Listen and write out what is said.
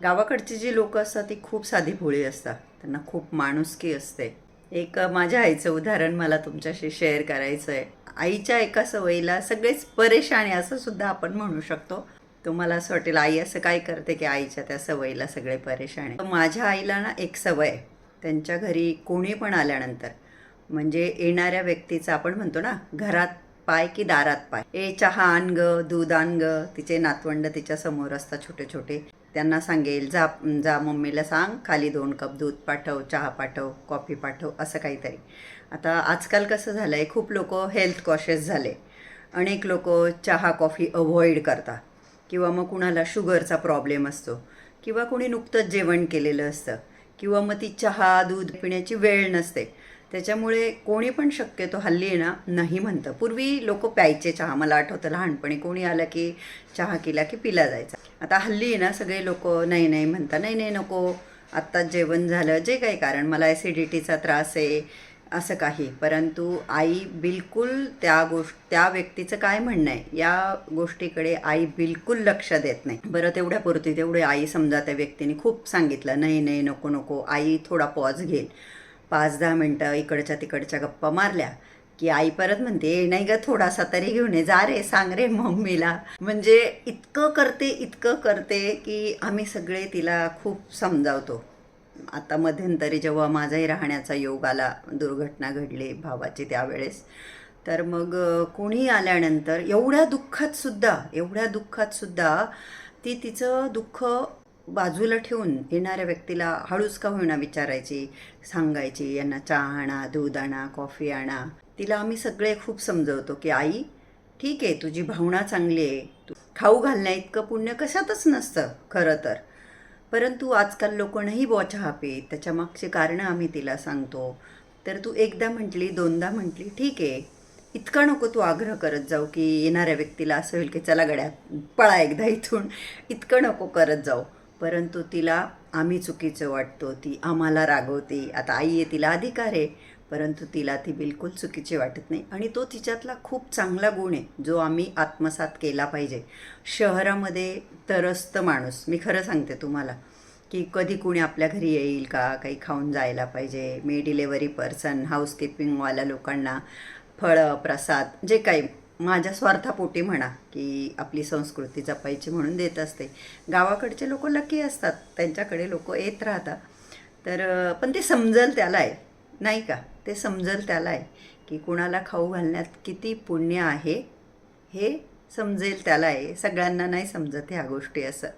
गावाकडची जी लोक असतात ती खूप साधी भोळी असतात. त्यांना खूप माणुसकी असते. एक माझ्या आईचं उदाहरण मला तुमच्याशी शेअर करायचं आहे आईच्या एका सवयीला सगळेच परेशान असं सुद्धा आपण म्हणू शकतो. तुम्हाला असं वाटेल आई असं काय करते की आईच्या त्या सवयीला सगळे परेशान? आहे माझ्या आईला ना एक सवय आहे. त्यांच्या घरी कोणी पण आल्यानंतर म्हणजे येणाऱ्या व्यक्तीचं आपण म्हणतो ना घरात पाय की दारात पाय. ए चहा आण ग दूध आण ग तिचे नातवंड तिच्या समोर असतात छोटे छोटे त्यांना सांगेल जा जा मम्मीला सांग खाली दोन कप दूध पाठव चहा पाठव कॉफी पाठव असं काहीतरी. आता आजकाल कसं झालं आहे खूप लोक हेल्थ कॉशियस झाले. अनेक लोक चहा कॉफी अवॉइड करतात. किंवा मग कुणाला शुगरचा प्रॉब्लेम असतो. किंवा कोणी नुकतंच जेवण केलेलं असतं. किंवा मग ती चहा दूध पिण्याची वेळ नसते. त्याच्यामुळे कोणी पण शक्यतो हल्ली आहे ना नाही म्हणतं. पूर्वी लोक प्यायचे चहा मला आठवतं लहानपणी कोणी आलं की चहा केला की पिला जायचा. आता हल्ली आहे ना सगळे लोक नाही नाही म्हणतात. नाही नाही नको. आत्ताच जेवण झालं जे काही कारण. मला ॲसिडिटीचा त्रास आहे असं काही. परंतु आई बिलकुल त्या गोष्ट त्या व्यक्तीचं काय म्हणणं आहे या गोष्टीकडे आई बिलकुल लक्ष देत नाही. बरं तेवढ्यापुरती तेवढे आई समजा त्या व्यक्तीने खूप सांगितलं नाही नाही नको नको. आई थोडा पॉज घेईल. पाच दहा मिनटं इकडच्या तिकडच्या गप्पा मारल्या की आई परत म्हणते नाही ग थोडासा तरी घेऊन ये जा रे सांग रे मम्मीला. म्हणजे इतकं करते इतकं करते की आम्ही सगळे तिला खूप समजावतो. आता मध्यंतरी जेव्हा माझाही राहण्याचा योग आला दुर्घटना घडली भावाची त्यावेळेस तर मग कुणी कोणी आल्यानंतर एवढ्या दुःखात सुद्धा एवढ्या दुःखात सुद्धा ती तिचं दुःख बाजूला ठेवून येणाऱ्या व्यक्तीला हळूच का होईना विचारायची सांगायची यांना चहा आणा दूध आणा कॉफी आणा. तिला आम्ही सगळे खूप समजवतो की आई ठीक आहे तुझी भावना चांगली आहे. तू खाऊ घालण्या इतकं पुण्य कशातच नसतं खरं तर. परंतु आजकाल लोक नाही बॉ चहा पीत त्याच्या मागची कारणं आम्ही तिला सांगतो. तर तू एकदा म्हटली दोनदा म्हटली ठीक आहे. इतका नको तू आग्रह करत जाऊ की येणाऱ्या व्यक्तीला असं होईल की चला गड्या पळा एकदा इथून. इतकं नको करत जाऊ. परंतु तिला आम्ही चुकीचं वाटतो. ती आम्हाला रागवते. आता आई आहे तिला अधिकार आहे परंतु तिला ती बिलकुल चुकीची वाटत नाही. आणि तो तिच्यातला खूप चांगला गुण आहे जो आम्ही आत्मसात केला पाहिजे. शहरामध्ये तरस्त माणूस मी खरं सांगते तुम्हाला की कधी कुणी आपल्या घरी येईल का काही खाऊन जायला पाहिजे मी डिलेवरी पर्सन हाऊसकीपिंगवाल्या लोकांना फळं प्रसाद जे काही माझ्या स्वार्थापोटी म्हणा की आपली संस्कृती जपायची म्हणून देत असते. गावाकडचे लोक लकी असतात. त्यांच्याकडे लोक येत राहतात. तर पण ते समजल त्याला आहे नाही का? ते समजल त्याला आहे की कुणाला खाऊ घालण्यात किती पुण्य आहे हे समजेल त्याला आहे सगळ्यांना नाही समजत ह्या गोष्टी असं.